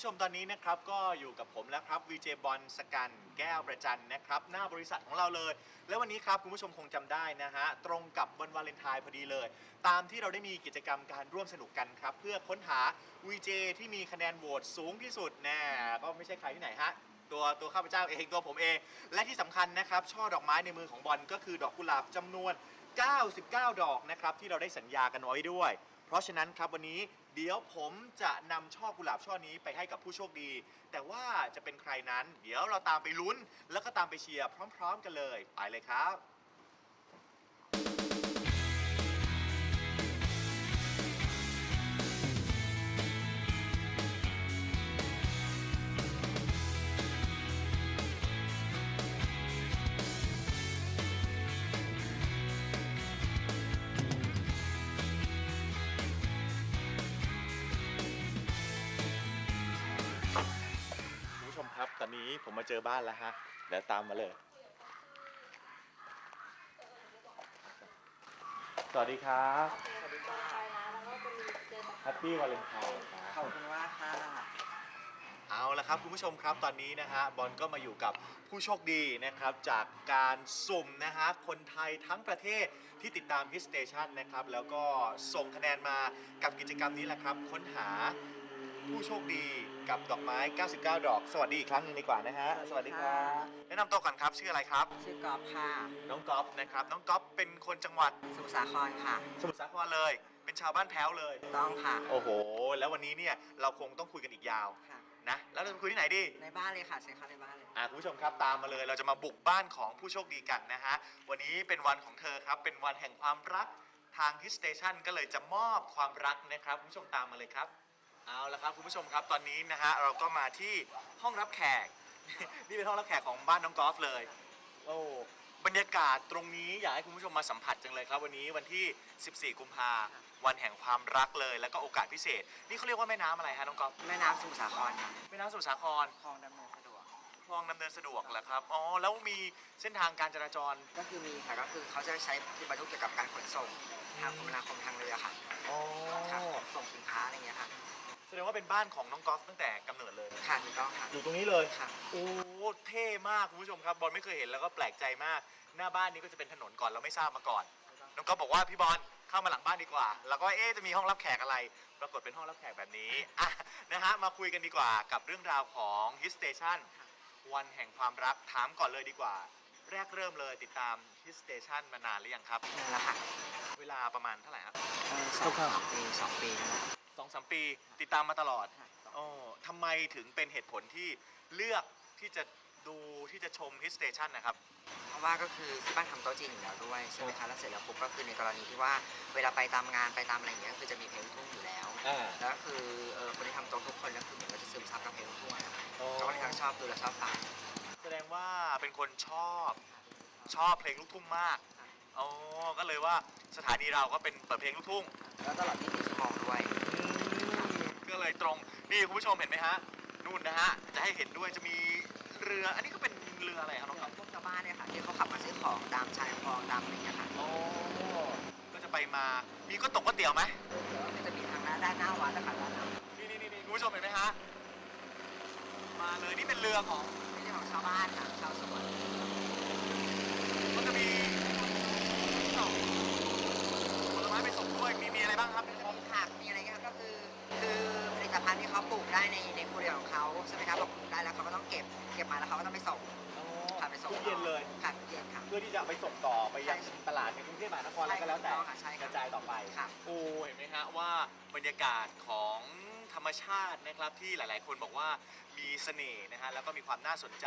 ผู้ชมตอนนี้นะครับก็อยู่กับผมแล้วครับวีเจบอลสกันแก้วประจันนะครับหน้าบริษัทของเราเลย แล้ววันนี้ครับคุณผู้ชมคงจำได้นะฮะตรงกับวันวาเลนไทน์พอดีเลย ตามที่เราได้มีกิจกรรมการร่วมสนุกกันครับ เพื่อค้นหา VJ ที่มีคะแนนโหวตสูงที่สุดแน่ก็ไม่ใช่ใครที่ไหนฮะตัวตัวข้าพเจ้าเองตัวผมเอง และที่สำคัญนะครับช่อดอกไม้ในมือของบอลก็คือดอกกุหลาบจำนวน 99 ดอกนะครับที่เราได้สัญญากันไว้ด้วย เพราะฉะนั้นครับวันนี้ เดี๋ยวผมจะนำช่อกุหลาบช่อนี้ไปให้กับผู้โชคดี แต่ว่าจะเป็นใครนั้น เดี๋ยวเราตามไปลุ้น แล้วก็ตามไปเชียร์พร้อม ๆ กันเลย ไปเลยครับ คุณผู้ชมครับ ตอนนี้ผมมาเจอบ้านแล้วฮะ เดี๋ยวตามมาเลย สวัสดีครับสวัสดีค่ะแฮปปี้วาเลนไทน์คขรัอบบคุณมากค่ะ เอาละครับคุณผู้ชมครับตอนนี้นะฮะบอลก็มาอยู่กับผู้โชคดีนะครับจากการสุ่มนะฮะคนไทยทั้งประเทศที่ติดตาม Hit Station นะครับแล้วก็ส่งคะแนนมากับกิจกรรมนี้แหละครับ ค้นหา ผู้โชคดีกับดอกไม้ 99 ดอก สวัสดีอีกครั้งหนึงดีกว่านะฮะสวัสดีค่ะแนะนำตัวก่อนครับชื่ออะไรครับ ชื่อกอล์ฟค่ะ น้องก๊อฟนะครับ น้องก๊อฟเป็นคนจังหวัดสมุทรสาครค่ะ สมุทรสาครเลย เป็นชาวบ้านแพ้วเลย ต้องค่ะ โอ้โห แล้ววันนี้เนี่ยเราคงต้องคุยกันอีกยาวค่ะ นะ แล้วเราจะคุยที่ไหนดี ในบ้านเลยค่ะเชิญเข้าในบ้านเลย อะคุณผู้ชมครับตามมาเลยเราจะมาบุกบ้านของผู้โชคดีกันนะฮะ วันนี้เป็นวันของเธอครับ เป็นวันแห่งความรักทางฮิสเตชันก็เลยจะมอบความรักนะครับคุณผู้ชมตามมาเลยครับ เอาละครับคุณผู้ชมครับตอนนี้นะฮะเราก็มาที่ห้องรับแขก นี่เป็นห้องรับแขกของบ้านน้องกอล์ฟเลย โอ้บรรยากาศตรงนี้อยากให้คุณผู้ชมมาสัมผัสจังเลยครับ วันนี้วันที่ 14 กุมภาวันแห่งความรักเลย แล้วก็โอกาสพิเศษ นี่เขาเรียกว่าแม่น้ำอะไรฮะน้องกอล์ฟแม่น้ำสมุทรสาครค่ะแม่น้ำสมุทรสาครคลองดำเนินสะดวกคลองดำเนินสะดวกเหรอครับอ๋อแล้วมีเส้นทางการจราจร ก็คือมีค่ะก็คือเขาจะใช้ที่บรรทุกเกี่ยวกับการขนส่งทางคมนาคมทางเรือค่ะอ๋อ ค่ะส่งสินค้าอะไรอย่างเงี้ยค่ะ แสดงว่าเป็นบ้านของน้องกอล์ฟตั้งแต่กำเนิดเลย ค่ะถูกต้องค่ะ อยู่ตรงนี้เลยค่ะ โอ้เท่มากคุณผู้ชมครับบอลไม่เคยเห็นแล้วก็แปลกใจมาก หน้าบ้านนี้ก็จะเป็นถนนก่อนเราไม่ทราบมาก่อน น้องก๊อฟบอกว่าพี่บอลเข้ามาหลังบ้านดีกว่า แล้วก็เอ๊ะจะมีห้องรับแขกอะไร ปรากฏเป็นห้องรับแขกแบบนี้อะนะฮะมาคุยกันดีกว่ากับเรื่องราวของ Hit Station ค่ะวันแห่งความรักถามก่อนเลยดีกว่า แรกเริ่มเลยติดตาม Hit Station มานานหรือยังครับนั่นแหละค่ะเวลาประมาณเท่าไหร่ครับเออสองคร่าวๆสองปีสองปีนั่นแหละส องสามปีติดตามมาตลอดค่ะโอ้ทำไมถึงเป็นเหตุผลที่เลือกที่จะดูที่จะชม Hit Station นะครับ เพราะว่าก็คือที่บ้านทำโต๊ะจีนอยู่แล้วด้วยใช่ไหมคะแล้วเสร็จแล้วปุ๊บก็คือในกรณีที่ว่าเวลาไปตามงานไปตามอะไรอย่างเงี้ยคือจะมีเพลงลูกทุ่งอยู่แล้วอ่า แล้วก็คือเออคนที่ทำโต๊ะทุกคนก็คือเหมือนก็จะซึมซับกับเพลงลูกทุ่งอะนะคะอ๋อก็ค่อนข้างชอบดูและชอบฟังแสดงว่าเป็นคนชอบชอบเพลงลูกทุ่งมากอ๋อก็เลยว่าสถานีเราก็เป็นเปิดเพลงลูกทุ่ง แล้วตลอด24ชั่วโมงด้วย ก็เลยตรงนี่คุณผู้ชมเห็นไหมฮะนู่นนะฮะจะให้เห็นด้วยจะมีเรือ อันนี้ก็เป็นเรืออะไรครับน้องครับพวกชาวบ้านเนี่ยค่ะที่เขาขับมาซื้อของตามชายคลองตามอะไรอย่างเงี้ยค่ะอ๋อก็จะไปมามีก็ตกก็เตี๋ยวไหมเดี๋ยวก็จะมีทางหน้าด้านหน้าวัดนะคะด้านหน้านี่นี่นี่คุณผู้ชมเห็นไหมฮะมาเลยนี่เป็นเรือของไม่ใช่ของชาวบ้านค่ะชาวสวนก็จะมีส่งผลไม้ไปส่งด้วยมีมีอะไรบ้างครับ ได้ในในครัวเรือนของเขาใช่ไหมครับพอปลูกได้แล้วเขาก็ต้องเก็บเก็บมาแล้วเขาก็ต้องไปส่งค่ะไปส่งทุกเย็นเลย ค่ะทุกเย็นค่ะ เพื่อที่จะไปส่งต่อไปยังใช่ตลาดในกรุงเทพมหานครอะไรก็แล้วแต่ใช่ถูกต้องค่ะใช่กค่ะระจายต่อไปค่ะ โอ้เห็นไหมฮะว่าบรรยากาศของธรรมชาตินะครับที่หลายๆ คนบอกว่ามีเสน่ห์นะฮะแล้วก็มีความน่าสนใจ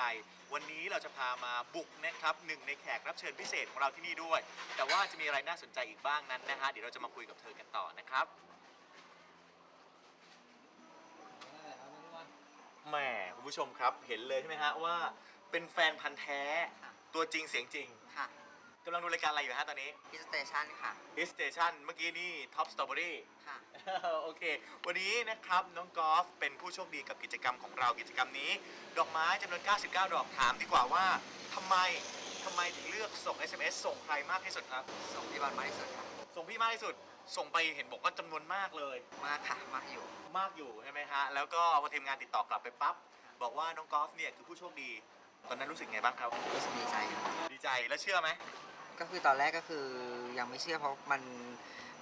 วันนี้เราจะพามาบุกนะครับหนึ่งในแขกรับเชิญพิเศษของเราที่นี่ด้วย แต่ว่าจะมีอะไรน่าสนใจอีกบ้างนั้นนะฮะเดี๋ยวเราจะมาคุยกับเธอกันต่อนะครับ หมคุณผู้ชมครับ เห็นเลยใช่ไหมฮะว่าเป็นแฟนพันธ์แท้ค่ะ ตัวจริงเสียงจริงค่ะกำลังดูรายการอะไรอยู่ฮะตอนนี้ พิสเตชันค่ะ Hit Station เมื่อกี้นี่ Top Strawberry ค่ะ โอเค วันนี้นะครับน้องกอล์ฟเป็นผู้โชคดีกับกิจกรรมของเรากิจกรรมนี้ ดอกไม้จำนวน 99 ดอกถามดีกว่าว่าทำไมทำไมถึงเลือกส่ง SMS ส่งใครมากที่สุดครับ ส่งพี่บอลมากที่สุดค่ะ ส่งพี่มากที่สุด ส่งไปเห็นบอกว่าจำนวนมากเลย มากค่ะมากอยู่ มากอยู่ใช่ไหมฮะ แล้วก็พอทีมงานติดต่อกลับไปปั๊บ บอกว่าน้องกอล์ฟเนี่ยคือผู้โชคดี ตอนนั้นรู้สึกไงบ้างครับ รู้สึกดีใจค่ะดีใจแล้วเชื่อไหม ก็คือตอนแรกก็คือยังไม่เชื่อเพราะมัน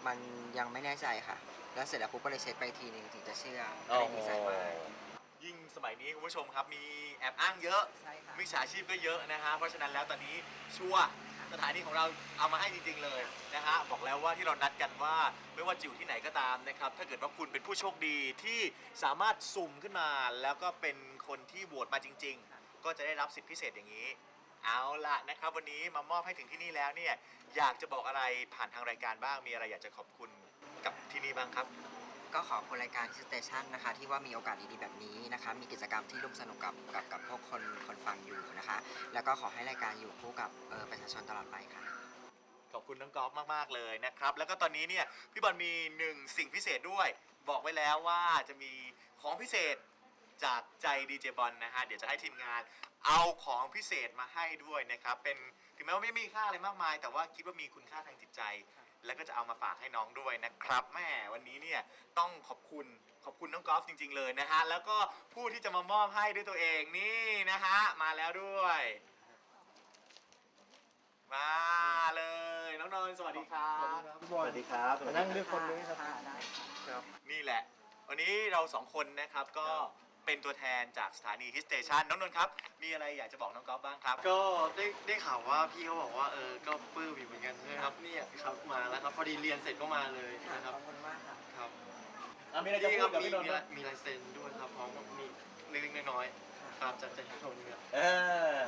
มันยังไม่แน่ใจค่ะ แล้วเสร็จแล้วปุ๊บก็เลยเช็คไปอีกทีหนึงถึงจะเชื่อก็เลยดีใจมากยิ่งสมัยนี้คุณผู้ชมครับมีแอบอ้างเยอะ ใช่ค่ะ มิจฉาชีพก็เยอะนะฮะ เพราะฉะนั้นแล้วตอนนี้ชัวร์ สถานีของเราเอามาให้จริงๆเลยนะฮะบอกแล้วว่าที่เรานัดกันว่าไม่ว่าจะอยู่ที่ไหนก็ตามนะครับถ้าเกิดว่าคุณเป็นผู้โชคดีที่สามารถสุ่มขึ้นมา แล้วก็เป็นคนที่โหวตมาจริง ๆ ก็จะได้รับสิทธิพิเศษอย่างนี้ เอาล่ะนะครับวันนี้มามอบให้ถึงที่นี่แล้วเนี่ยอยากจะบอกอะไรผ่านทางรายการบ้างมีอะไรอยากจะขอบคุณกับที่นี่บ้างครับ ก็ขอบคุณรายการสเตชันนะคะ ที่ว่ามีโอกาสดีๆแบบนี้นะคะ มีกิจกรรมที่ร่วมสนุกกับกับกับพวกคนคนฟังอยู่นะคะ แล้วก็ขอให้รายการอยู่คู่กับเอ่อประชาชนตลอดไปค่ะ ขอบคุณน้องกอล์ฟมาก ๆ เลยนะครับ แล้วก็ตอนนี้เนี่ยพี่บอลมีหนึ่งสิ่งพิเศษด้วย บอกไว้แล้วว่าจะมีของพิเศษจากใจดีเจบอลนะฮะ เดี๋ยวจะให้ทีมงานเอาของพิเศษมาให้ด้วยนะครับ เป็นถึงแม้ว่าไม่มีค่าอะไรมากมาย แต่ว่าคิดว่ามีคุณค่าทางจิตใจ แล้วก็จะเอามาฝากให้น้องด้วยนะครับแม่วันนี้เนี่ยต้องขอบคุณขอบคุณน้องกอล์ฟจริง ๆ เลยนะฮะแล้วก็ผู้ที่จะมามอบให้ด้วยตัวเองนี่นะฮะมาแล้วด้วย มาเลยน้องนนท์สวัสดีครับสวัสดีครับมานั่งด้วยคนด้วยครับได้ค่ะนี่แหละ วันนี้เราสองคนนะครับก็ เป็นตัวแทนจากสถานีฮิสเตชันน้องนนท์ครับ มีอะไรอยากจะบอกน้องก๊อฟบ้างครับ ก็ได้ได้ข่าวว่าพี่เขาบอกว่าเออก็ปลื้มอยู่เหมือนกันนะครับเนี่ยครับมาแล้วครับพอดีเรียนเสร็จก็มาเลยนะครับขอบคุณมากค่ะ ครับอะมีอะไรจะพูดกับพี่นนท์มีไหมมีลายเซ็นด้วยครับพร้อมกับมีเล็กๆน้อยๆครับจากจากชนเนี่ยเออ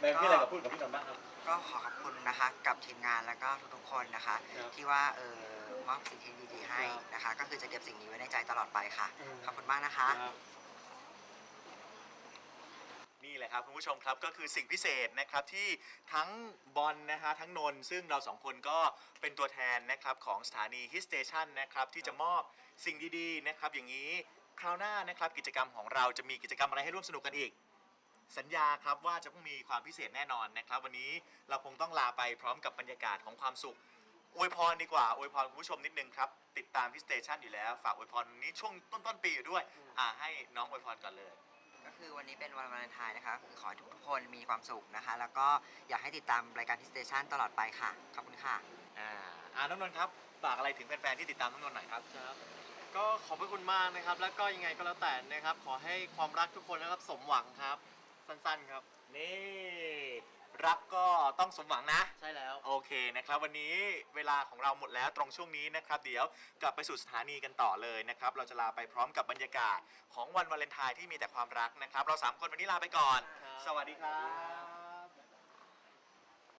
แม่พี่อะไรกับพูดกับพี่นนท์บ้างครับ ก็ขอขอบคุณนะคะกับทีมงานแล้วก็ทุกๆคนนะคะ ครับที่ว่าเออมอบสิ่งที่ดีๆให้ครับนะคะ ก็คือจะเก็บสิ่งนี้ไว้ในใจตลอดไปค่ะ อืม ขอบคุณมากนะคะ ครับ นี่แหละ ครับคุณผู้ชมครับก็คือสิ่งพิเศษนะครับที่ทั้งบอลนะฮะทั้งนนท์ซึ่งเราสองคนก็เป็นตัวแทนนะครับของสถานีฮิสเตชันนะครับที่จะมอบสิ่งดีๆนะครับอย่างนี้คราวหน้านะครับกิจกรรมของเราจะมีกิจกรรมอะไรให้ร่วมสนุกกันอีก สัญญาครับว่าจะต้องมีความพิเศษแน่นอนนะครับ วันนี้เราคงต้องลาไปพร้อมกับบรรยากาศของความสุขอวยพรดีกว่าอวยพรคุณผู้ชมนิดนึงครับติดตามพิสเตชันอยู่แล้ว ฝากอวยพรนี้ช่วงต้นๆปีอยู่ด้วย อ่าให้น้องอวยพรก่อนเลย คือวันนี้เป็นวันวาเลนไทน์นะคะคือขอให้ทุกๆคนมีความสุขนะคะ แล้วก็อยากให้ติดตามรายการที่สเตชันตลอดไปค่ะ ขอบคุณค่ะ อ่าอ่าน้องนนท์ครับฝากอะไรถึงแฟนๆที่ติดตามน้องนนท์หน่อยครับ ครับก็ขอบพระคุณมากนะครับ แล้วก็ยังไงก็แล้วแต่นะครับ ขอให้ความรักทุกคนนะครับสมหวังครับ สั้นๆครับ นี่ รักก็ต้องสมหวังนะ ใช่แล้ว โอเคนะครับ วันนี้เวลาของเราหมดแล้วตรงช่วงนี้นะครับ เดี๋ยวกลับไปสู่สถานีกันต่อเลยนะครับ เราจะลาไปพร้อมกับบรรยากาศของวันวาเลนไทน์ที่มีแต่ความรักนะครับ เราสามคนวันนี้ลาไปก่อนครับสวัสดีครับ